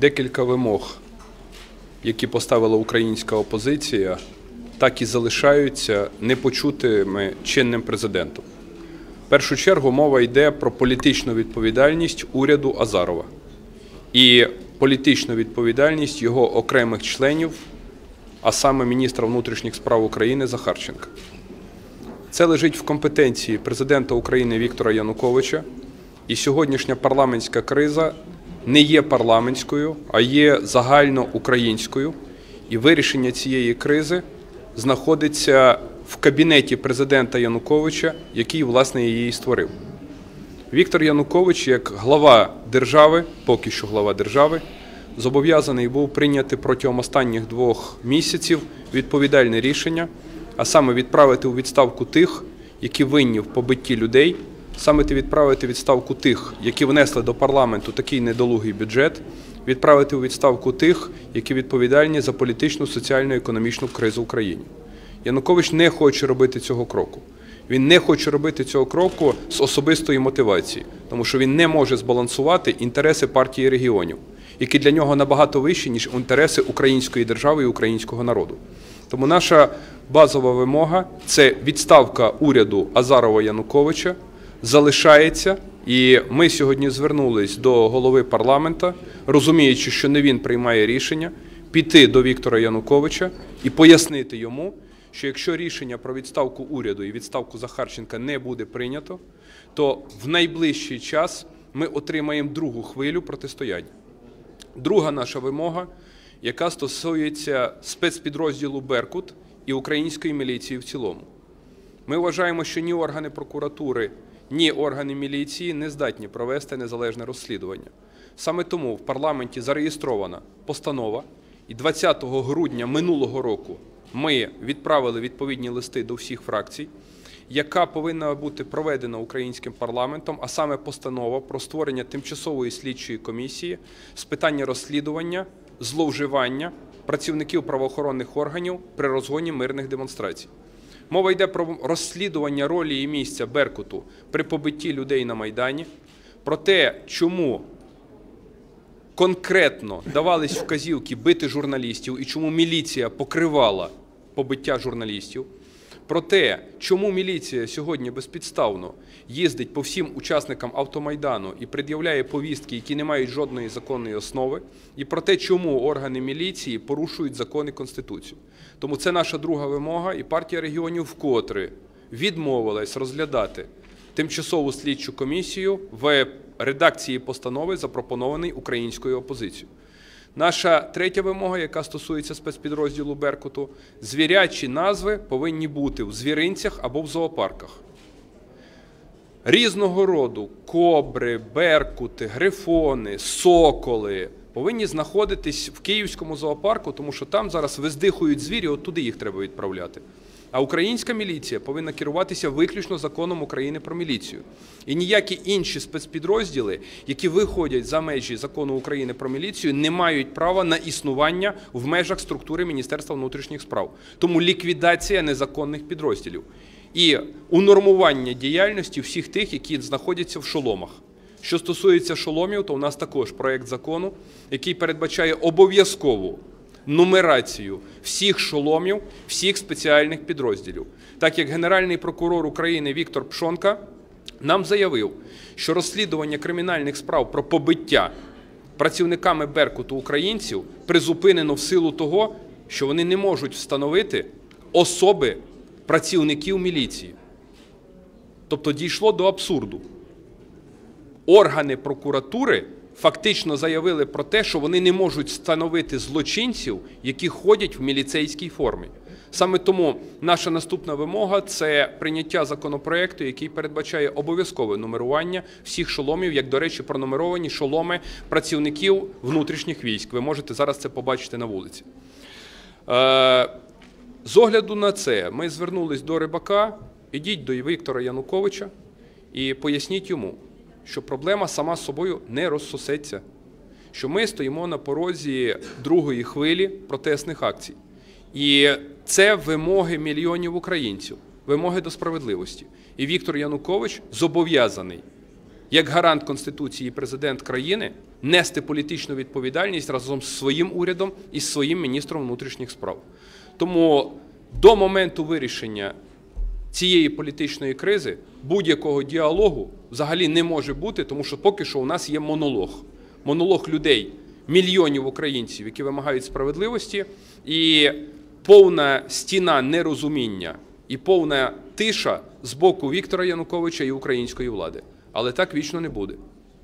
декілька вимог, які поставила українська опозиція, так і залишаються непочутими чинним президентом. В першу чергу мова йде про політичну відповідальність уряду Азарова і політичну відповідальність його окремих членів, а саме міністра внутрішніх справ України Захарченка. Це лежить в компетенції президента України Віктора Януковича, і сьогоднішня парламентська криза не є парламентською, а є загальноукраїнською. І вирішення цієї кризи знаходиться в кабінеті президента Януковича, який власне її створив. Віктор Янукович, як глава держави, поки що глава держави, зобов'язаний був прийняти протягом останніх двох місяців відповідальне рішення, а саме відправити у відставку тих, які винні в побитті людей, саме відправити відставку тих, які внесли до парламенту такий недолугий бюджет, відправити у відставку тих, які відповідальні за політичну, соціальну економічну кризу в Україні. Янукович не хоче робити цього кроку. Він не хоче робити цього кроку з особистої мотивації, тому що він не може збалансувати інтереси партії регіонів, які для нього набагато вищі, ніж інтереси української держави і українського народу. Тому наша базова вимога це відставка уряду Азарова Януковича, залишається. І ми сьогодні звернулись до голови парламента, розуміючи, що не він приймає рішення, піти до Віктора Януковича і пояснити йому що якщо рішення про відставку уряду і відставку Захарченка не буде прийнято, то в найближчий час ми отримаємо другу хвилю протистояння. Друга наша вимога, яка стосується спецпідрозділу Беркут і української міліції в цілому. Ми вважаємо, що ні органи прокуратури, ні органи міліції не здатні провести незалежне розслідування. Саме тому в парламенті зареєстрована постанова, і 20 грудня минулого року ми відправили відповідні листи до всіх фракцій, яка повинна бути проведена українським парламентом, а саме постанова про створення тимчасової слідчої комісії з питання розслідування, зловживання працівників правоохоронних органів при розгоні мирних демонстрацій. Мова йде про розслідування ролі і місця Беркуту при побитті людей на Майдані, про те, чому конкретно давались вказівки бити журналістів і чому міліція покривала побиття журналістів. Про те, чому міліція сьогодні безпідставно їздить по всім учасникам автомайдану і пред'являє повістки, які не мають жодної законної основи, і про те, чому органи міліції порушують закони Конституцію. Тому це наша друга вимога, і партія регіонів вкотре відмовилась розглядати тимчасову слідчу комісію в редакції постанови, запропонованої українською опозицією. Наша третя вимога, яка стосується спецпідрозділу Беркуту, звірячі назви повинні бути в звіринцях або в зоопарках. Різного роду кобри, беркути, грифони, соколи повинні знаходитись в Київському зоопарку, тому що там зараз виздихують звірі, от туди їх треба відправляти. А українська міліція повинна керуватися виключно законом України про міліцію. І ніякі інші спецпідрозділи, які виходять за межі закону України про міліцію, не мають права на існування в межах структури Міністерства внутрішніх справ. Тому ліквідація незаконних підрозділів і унормування діяльності всіх тих, які знаходяться в шоломах. Що стосується шоломів, то у нас також проєкт закону, який передбачає обов'язкову нумерацію всіх шоломів, всіх спеціальних підрозділів. Так як Генеральний прокурор України Віктор Пшонка нам заявив, що розслідування кримінальних справ про побиття працівниками Беркуту українців призупинено в силу того, що вони не можуть встановити особи працівників міліції. Тобто дійшло до абсурду. Органи прокуратури фактично заявили про те, що вони не можуть встановити злочинців, які ходять в міліцейській формі. Саме тому наша наступна вимога це прийняття законопроекту, який передбачає обов'язкове нумерування всіх шоломів, як, до речі, пронумеровані шоломи працівників внутрішніх військ. Ви можете зараз це побачити на вулиці. Е, з огляду на це ми звернулись до рибака, ідіть до Віктора Януковича і поясніть йому що проблема сама собою не розсосеться, що ми стоїмо на порозі другої хвилі протестних акцій. І це вимоги мільйонів українців, вимоги до справедливості. І Віктор Янукович зобов'язаний як гарант Конституції і президент країни, нести політичну відповідальність разом з своїм урядом і з своїм міністром внутрішніх справ. Тому до моменту вирішення цієї політичної кризи будь-якого діалогу взагалі не може бути, тому що поки що у нас є монолог. Монолог людей, мільйонів українців, які вимагають справедливості, і повна стіна нерозуміння і повна тиша з боку Віктора Януковича і української влади. Але так вічно не буде.